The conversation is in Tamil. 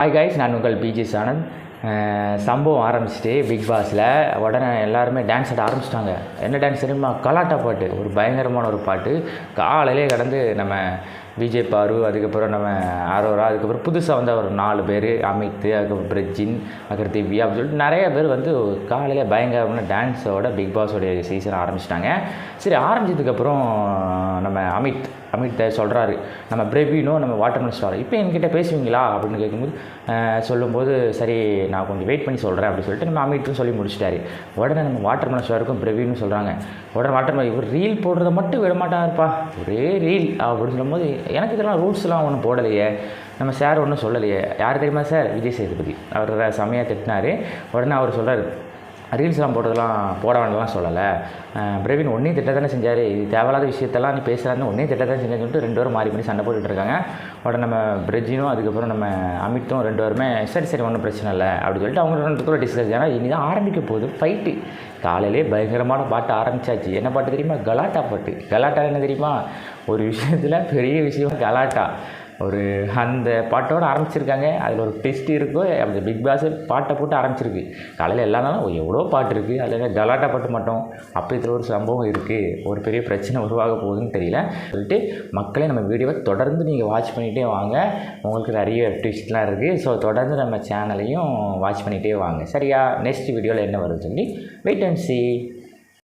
ஹாய் கைஸ் நான் உங்கள் பிஜி ஆனந்த் சம்பவம் ஆரம்பிச்சிட்டு பிக் பாஸில் உடனே எல்லாருமே டான்ஸ் ஆட ஆரம்பிச்சிட்டாங்க. என்ன டான்ஸ் தெரியுமா? கலாட்டா பாட்டு. ஒரு பயங்கரமான ஒரு பாட்டு. காலையிலே கடந்து நம்ம விஜய் பாரு அதுக்கப்புறம் நம்ம ஆரோரா அதுக்கப்புறம் புதுசாக வந்து ஒரு நாலு பேர் அமித் அதுக்கப்புறம் பிரஜின் அதுக்கப்புறம் திவ்யா அப்படின்னு சொல்லிட்டு நிறைய பேர் வந்து காலையில் பயங்கரமான டான்ஸோட பிக் பாஸோடைய சீசன் ஆரம்பிச்சிட்டாங்க. சரி ஆரம்பிச்சதுக்கப்புறம் நம்ம அமித் அமித் சொல்கிறாரு நம்ம பிரவீனும் நம்ம வாட்டர்மேன் ஸ்டார் இப்போ என்கிட்ட பேசுவீங்களா? அப்படின்னு கேட்கும்போது சொல்லும்போது சரி நான் கொஞ்சம் வெயிட் பண்ணி சொல்கிறேன் அப்படின்னு சொல்லிட்டு நம்ம அமித்தும் சொல்லி முடிச்சிட்டாரு. உடனே நம்ம வாட்டர்மேன் ஸ்டாருக்கும் பிரவீனும் சொல்கிறாங்க உடனே வாட்டர்மேன் இவர் ரீல் போடுறத மட்டும் விட மாட்டாருப்பா ஒரே ரீல் அப்படின்னு சொல்லும்போது எனக்கு இதெல்லாம் ரூல்ஸ்லாம் ஒன்றும் போடலையே. நம்ம சார் ஒன்றும் சொல்லலையே. யார் தெரியுமா சார் விஜய் சேதுபதி. அவர் செம்மையாக திட்டினார். உடனே அவர் சொல்கிறார் ரீல்ஸ்லாம் போட்டதெல்லாம் போட வேண்டாம்லாம் சொல்லலை. பிரவீன் ஒன்றையும் திட்ட தானே செஞ்சார். இது தேவையில்லாத விஷயத்தெல்லாம் நீ பேசுகிறாருன்னு ஒன்றையும் திட்ட தான் செஞ்சேன்னு சொல்லிட்டு ரெண்டு பேரும் மாறி பண்ணி சண்டை போட்டுட்டு இருக்காங்க. உடனே நம்ம பிரஜினும் அதுக்கப்புறம் நம்ம அமித்தும் ரெண்டு பேருமே சரி சரி ஒன்றும் பிரச்சனை இல்லை அப்படின்னு சொல்லிட்டு அவங்க ரெண்டு கூட டிஸ்கஸ் ஏன்னா இனி தான் ஆரம்பிக்க போகுது ஃபைட்டு காலையிலே பயங்கரமான பாட்டு ஆரம்பிச்சாச்சு. என்ன பாட்டு தெரியுமா? கலாட்டா பாட்டு. கலாட்டா என்ன தெரியுமா? ஒரு விஷயத்தில் பெரிய விஷயம் கலாட்டா. ஒரு அந்த பாட்டோடு ஆரம்பிச்சிருக்காங்க. அதில் ஒரு டெஸ்ட் இருக்கோ. அந்த பிக் பாஸ் பாட்டை போட்டு ஆரம்பிச்சிருக்கு. காலையில் எல்லா நாளும் எவ்வளோ பாட்டு இருக்குது அதில் கலாட்டா பாட்டு மட்டும். அப்போ இதில் ஒரு சம்பவம் இருக்குது ஒரு பெரிய பிரச்சனை உருவாக போகுதுன்னு தெரியல. சொல்லிட்டு மக்களே நம்ம வீடியோவை தொடர்ந்து நீங்கள் வாட்ச் பண்ணிகிட்டே வாங்க. உங்களுக்கு நிறைய ட்விஸ்ட்லாம் இருக்குது ஸோ தொடர்ந்து நம்ம சேனலையும் வாட்ச் பண்ணிகிட்டே வாங்க. சரியா? நெக்ஸ்ட் வீடியோவில் என்ன வருதுன்னு சொல்லி வெயிட் அண்ட் சி